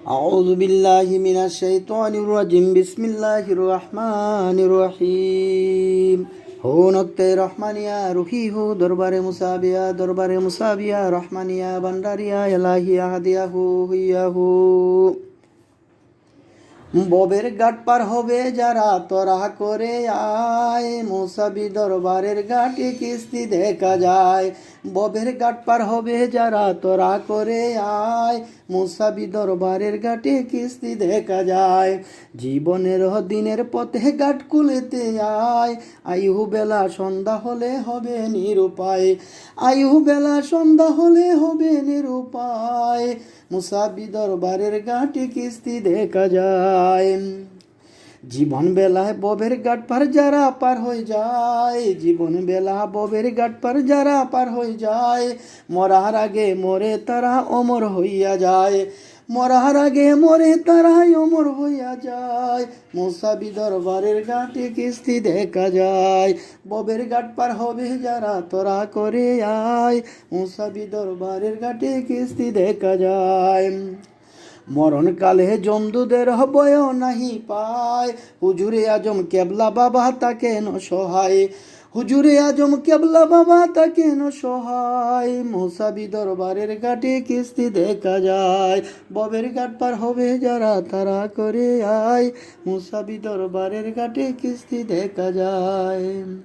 أعوذ بالله من الشيطان الرجيم بسم الله الرحمن الرحيم হো নক্তে রহমানিয়া রুহি হো দরবারে মুসাবিয়া দরবারে মুসাবিয়া রহমানিয়া বান্ডারিয়া এলাহিয়া হাদিয়া হু হুইয়া হু ববের ঘাট পার হবে যারা তোরা করে আয় মুসাবি দরবারের ঘাটে কিস্তি দেখা যায় ববের ঘাট পার হবে যারা, তোরা করে আয়। মুসাবি দরবারের ঘাটে কিস্তি দেখা যায়। জীবনের দিনের পথে ঘাট কুলেতে আয়। আয়ু বেলা সন্ধ্যা হলে হবে নিরুপায়। আয়ু বেলা সন্ধ্যা হলে হবে নিরুপায়। মুসাবি দরবারের ঘাটে কিস্তি দেখা যায়। জীবন বেলায় ববের ঘাট পার যারা পার হয়ে যায়, জীবন বেলা ববের ঘাট পার যারা পার হয়ে যায়, মরার আগে মরে তারা অমর হইয়া যায়, মরার আগে মরে তারাই অমর হইয়া যায় মুসাবি দরবারের ঘাটে কিস্তি দেখা যায়, ববের ঘাট পার হবে যারা তোরা করে আয় মুসাবি দরবারের ঘাটে কিস্তি দেখা যায়। মরণকালে জমদুদের হবয় নাহি পায়। হুজুরে আজম কেবলা বাবা তাকে ন সহায়। হুজুরে আজম কেবলা বাবা তাকে ন সহায়। মোসাবি দরবারের ঘাটে কিস্তি দেখা যায়। ববের ঘাট পার হবে যারা তারা করে আয়। মুসাবি দরবারের ঘাটে কিস্তি দেখা যায়।